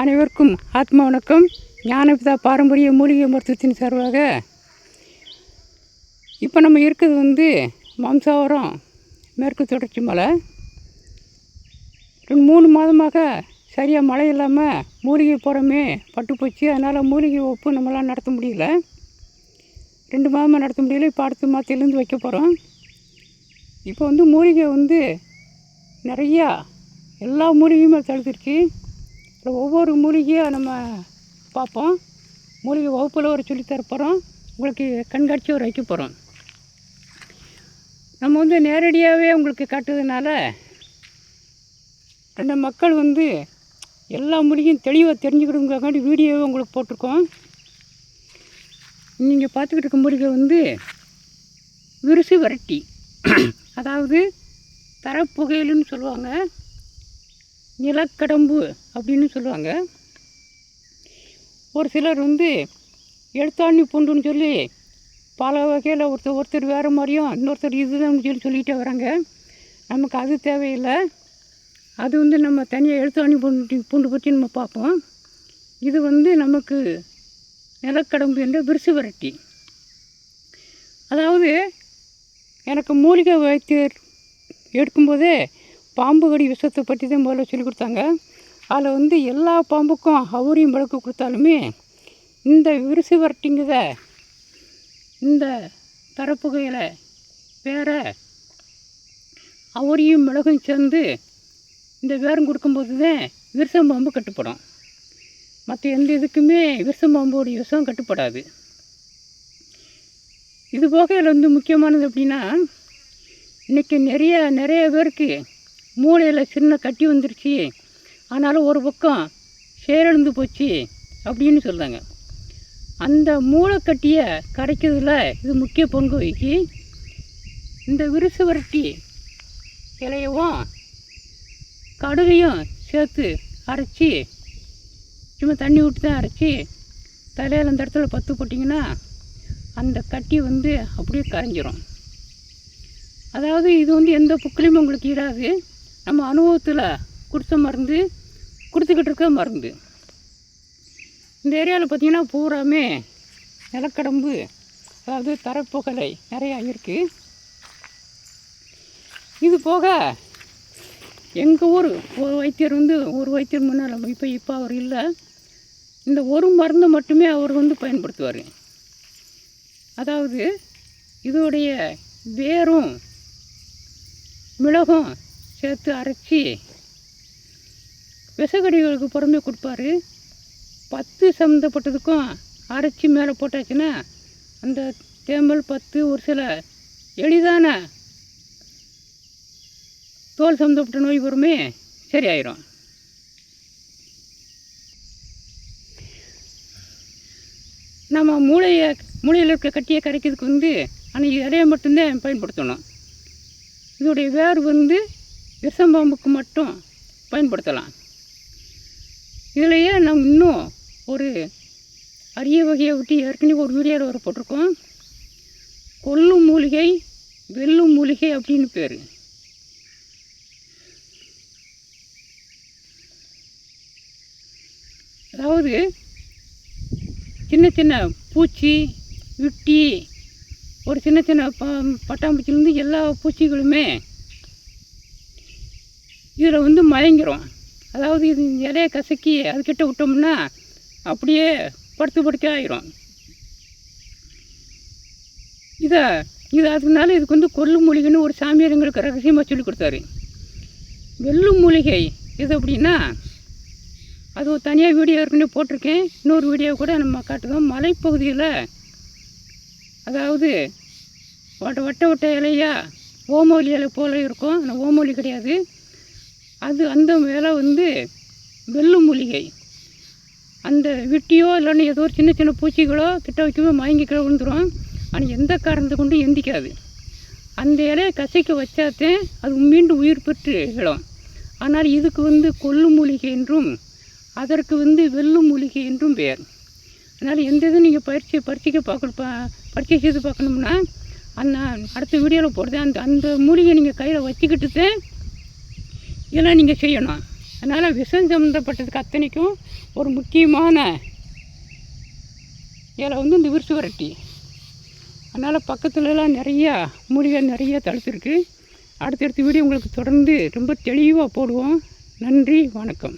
அனைவருக்கும் ஆத்மா வணக்கம். ஞானபிதா பாரம்பரிய மூலிகை மருத்துவத்தின் சார்பாக. இப்போ நம்ம இருக்கிறது வந்து மாம்சாவரம் மேற்கு தொடர்ச்சி மலை. ரெண்டு மூணு மாதமாக சரியாக மழை இல்லாமல் மூலிகை போகிறோமே பட்டு போச்சு. அதனால் மூலிகை ஒப்பு நம்மளால் நடத்த முடியல. ரெண்டு மாதமாக நடத்த முடியல. இப்போ அடுத்த மாதத்துலேருந்து வைக்க போகிறோம் இப்போ வந்து மூலிகை வந்து நிறையா எல்லா மூலிகையுமே தடுத்துருச்சு ஒவ்வொரு மூலிகையாக நம்ம பார்ப்போம். மூலிகை வகுப்பில் ஒரு சொல்லித்தர போகிறோம் உங்களுக்கு கண்காட்சி ஒரு வைக்க போகிறோம் நம்ம வந்து நேரடியாகவே உங்களுக்கு காட்டுறதுனால ரெண்டு மக்கள் வந்து எல்லா மூலிகையும் தெளிவாக தெரிஞ்சுக்கிடுங்காண்டி வீடியோவை உங்களுக்கு போட்டிருக்கோம். நீங்கள் பார்த்துக்கிட்டு இருக்க மூலிகை வந்து விருசு வரட்டி. அதாவது தரப்புகையிலுன்னு சொல்லுவாங்க. நிலக்கடம்பு அப்படின்னு சொல்லுவாங்க. ஒரு சிலர் வந்து எழுத்தாணி பூண்டுன்னு சொல்லி பல வகையில் ஒருத்தர் ஒருத்தர் வேறு மாதிரியும் இன்னொருத்தர் இதுதான் சொல்லி சொல்லிகிட்டே வராங்க. நமக்கு அது தேவையில்லை. அது வந்து நம்ம தனியாக எழுத்தாணி பூண்டு பூண்டு பற்றி நம்ம பார்ப்போம். இது வந்து நமக்கு நிலக்கடம்பு என்ற விரிசு விரட்டி. அதாவது எனக்கு மூலிகை வைத்தியர் எடுக்கும்போதே பாம்பு கடி விஷத்தை பற்றி தான் முதல்ல சொல்லி கொடுத்தாங்க. அதில் வந்து எல்லா பாம்புக்கும் அவுரியும் மிளகு கொடுத்தாலுமே இந்த விரிசு வரட்டிங்குத இந்த தரப்புகையில் வேற அவுரியும் மிளகும் சேர்ந்து இந்த வேரம் கொடுக்கும்போது தான் விரிசம்பாம்பு கட்டுப்படும். மற்ற எந்த இதுக்குமே விரிசம்பாம்போடைய விஷம் கட்டுப்படாது. இது போக இதில் வந்து முக்கியமானது எப்படின்னா இன்றைக்கி நிறைய நிறைய பேருக்கு மூளையில் சின்ன கட்டி வந்துருச்சு. ஆனாலும் ஒரு பக்கம் செயலிழந்து போச்சு அப்படின்னு சொல்கிறாங்க அந்த மூளைக்கட்டியை கரைக்கிறதுல இது முக்கிய பங்கு வகிச்சு இந்த விரிசு வரட்டி இலையவும் கடுகையும் சேர்த்து அரைச்சி சும்மா தண்ணி விட்டு தான் அரைச்சி தலையில் அந்த இடத்துல பத்து போட்டிங்கன்னா அந்த கட்டி வந்து அப்படியே கரைஞ்சிரும். அதாவது இது வந்து எந்த புக்கிலையும் உங்களுக்கு இடாது நம்ம அனுபவத்தில் கொடுத்த மருந்து கொடுத்துக்கிட்டு இருக்க மருந்து. இந்த ஏரியாவில் பார்த்திங்கன்னா பூராமே நிலக்கடம்பு அதாவது தரப்புகலை நிறையா இருக்குது இது போக எங்கள் ஊர் ஒரு வைத்தியர் வந்து ஒரு வைத்தியர் முன்னால் இப்போ இப்போ அவர் இல்லை. இந்த ஒரு மருந்து மட்டுமே அவர் வந்து பயன்படுத்துவார். அதாவது இதோடைய வேரும் மிளகும் சேர்த்து அரைச்சி விசகடிகளுக்கு புறமே கொடுப்பாரு. பத்து சம்மந்தப்பட்டதுக்கும் அரைச்சி மேலே போட்டாச்சுன்னா அந்த தேமல் பத்து ஒரு சில எளிதான தோல் சம்மந்தப்பட்ட நோய் பொறுமே சரியாயிரும். நம்ம மூளையை மூளையில் இருக்க கட்டியை கரைக்கிறதுக்கு வந்து ஆனால் இதையே மட்டும்தான் பயன்படுத்தணும். இதோடைய வேர் வந்து விஷம்பாம்புக்கு மட்டும் பயன்படுத்தலாம். இதுலையே நம்ம இன்னும் ஒரு அரிய வகையை விட்டு ஏற்கனவே ஒரு வீடியோவில் வர போட்டிருக்கோம். கொல்லும் மூலிகை வெல்லும் மூலிகை அப்படின்னு பேர். அதாவது சின்ன சின்ன பூச்சி விட்டி ஒரு சின்ன சின்ன ப பட்டாம்பூச்சிலேருந்து எல்லா பூச்சிகளுமே இதில் வந்து மயங்கிரும். அதாவது இது இலையை கசக்கி அதுக்கிட்ட விட்டோம்னா அப்படியே படுத்து படுக்க ஆயிரும். இதை இது அதனால இதுக்கு வந்து கொல்லு மூலிகைன்னு ஒரு சாமியார் எங்களுக்கு ரகசியமாக சொல்லி கொடுத்தாரு. வெள்ளு மூலிகை இது அப்படின்னா அது ஒரு தனியாக வீடியோ ஏற்கனவே போட்டிருக்கேன். இன்னொரு வீடியோ கூட நம்ம காட்டுறோம். மலைப்பகுதியில் அதாவது வட்ட வட்ட வட்ட இலையா ஓமோலி இலை போல இருக்கும். ஆனால் ஓமோலி கிடையாது. அது அந்த வேலை வந்து வெள்ளு மூலிகை. அந்த விட்டியோ இல்லைன்னா ஏதோ ஒரு சின்ன சின்ன பூச்சிகளோ கிட்ட வைக்கவே மயங்கி கீழே விழுந்துடும் ஆனால் எந்த காரணத்தை கொண்டும் எந்திக்காது. அந்த இலையை கசைக்க வச்சாத்தே அது மீண்டும் உயிர் பெற்று இடம் ஆனால் இதுக்கு வந்து கொல்லு மூலிகை என்றும் அதற்கு வந்து வெள்ளு மூலிகை என்றும் பெயர். அதனால் எந்த இதுவும் நீங்கள் பயிற்சி பரீட்சைக்கு பார்க்கணும் ப பரீட்சை செய்து பார்க்கணும்னா அந்த அடுத்த வீடியோவில் போடுறது அந்த அந்த மூலிகை நீங்கள் கையில் வச்சுக்கிட்டு தான் இதெல்லாம் நீங்கள் செய்யணும். அதனால் விஷம் சம்மந்தப்பட்டதுக்கு அத்தனைக்கும் ஒரு முக்கியமான இலை வந்து இந்த விரிசு வரட்டி. அதனால் பக்கத்துலலாம் நிறையா மூலிகை நிறையா தடுத்துருக்கு அடுத்தடுத்த வீடியோ உங்களுக்கு தொடர்ந்து ரொம்ப தெளிவாக போடுவோம். நன்றி வணக்கம்.